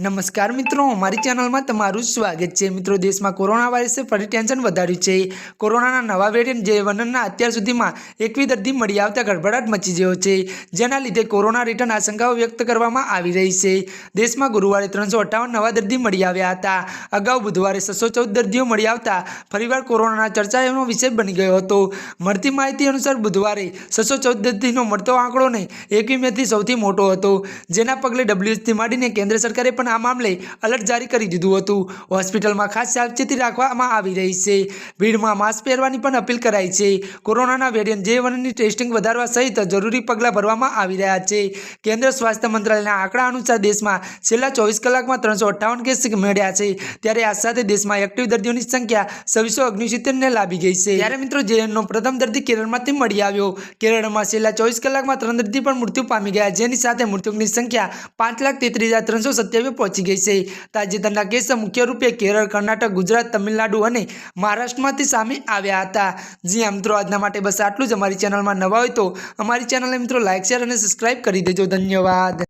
નમસ્કાર મિત્રો, અમારી ચેનલમાં તમારું સ્વાગત છે. મિત્રો, દેશમાં કોરોના વાયરસે ફરી ટેન્શન વધાર્યું છે. કોરોનાના નવા વેરિયન્ટ જે વનના અત્યાર સુધીમાં એકવી દર્દી મળી આવતા ગડબડાટ મચી ગયો છે, જેના લીધે કોરોના રિટર્ન આશંકાઓ વ્યક્ત કરવામાં આવી રહી છે. દેશમાં ગુરુવારે ત્રણસો નવા દર્દી મળી આવ્યા હતા. અગાઉ બુધવારે છસો ચૌદ દર્દીઓ મળી આવતા ફરીવાર કોરોનાના ચર્ચાનો વિષય બની ગયો હતો. મળતી માહિતી અનુસાર બુધવારે છસો ચૌદ દર્દીનો મળતો આંકડો ને એકવી મેથી સૌથી મોટો હતો. જેના પગલે ડબ્લ્યુએચથી માંડીને કેન્દ્ર સરકારે પણ આ મામલે અલર્ટ જારી કરી દીધું હતું. હોસ્પિટલમાં ખાસ સાવચેતી રાખવામાં આવી રહી છે. ભીડમાં માસ્ક પહેરવાની પણ અપીલ કરાઈ છે. કોરોનાના વેરિયન્ટ જે વનની ટેસ્ટિંગ વધારવા સહિત જરૂરી પગલાં ભરવામાં આવી રહ્યા છે. કેન્દ્ર સ્વાસ્થ્ય મંત્રાલયના આંકડા અનુસાર દેશમાં છેલ્લા ચોવીસ કલાકમાં ત્રણસો અઠ્ઠાવન કેસ મળ્યા છે. ત્યારે આ સાથે દેશમાં એક્ટિવ દર્દીઓની સંખ્યા છવ્વીસો ઓગણસિત્તેરને લાભી ગઈ છે. ત્યારે મિત્રો જેનો પ્રથમ દર્દી કેરળમાંથી મળી આવ્યો. કેરળમાં છેલ્લા ચોવીસ કલાકમાં ત્રણ દર્દી પણ મૃત્યુ પામી ગયા, જેની સાથે મૃત્યુની સંખ્યા પાંચ લાખ તેત્રીસ હજાર ત્રણસો સત્યાવીસ પહોંચી ગઈ છે. તાજેતરના કેસ મુખ્ય રૂપે કેરળ, કર્ણાટક, ગુજરાત, તમિલનાડુ અને મહારાષ્ટ્રમાંથી સામે આવ્યા હતા. જી મિત્રો, આજના માટે બસ આટલું જ. અમારી ચેનલમાં નવા હોય તો અમારી ચેનલને મિત્રો લાઇક શેર અને સબસ્ક્રાઇબ કરી દેજો. ધન્યવાદ.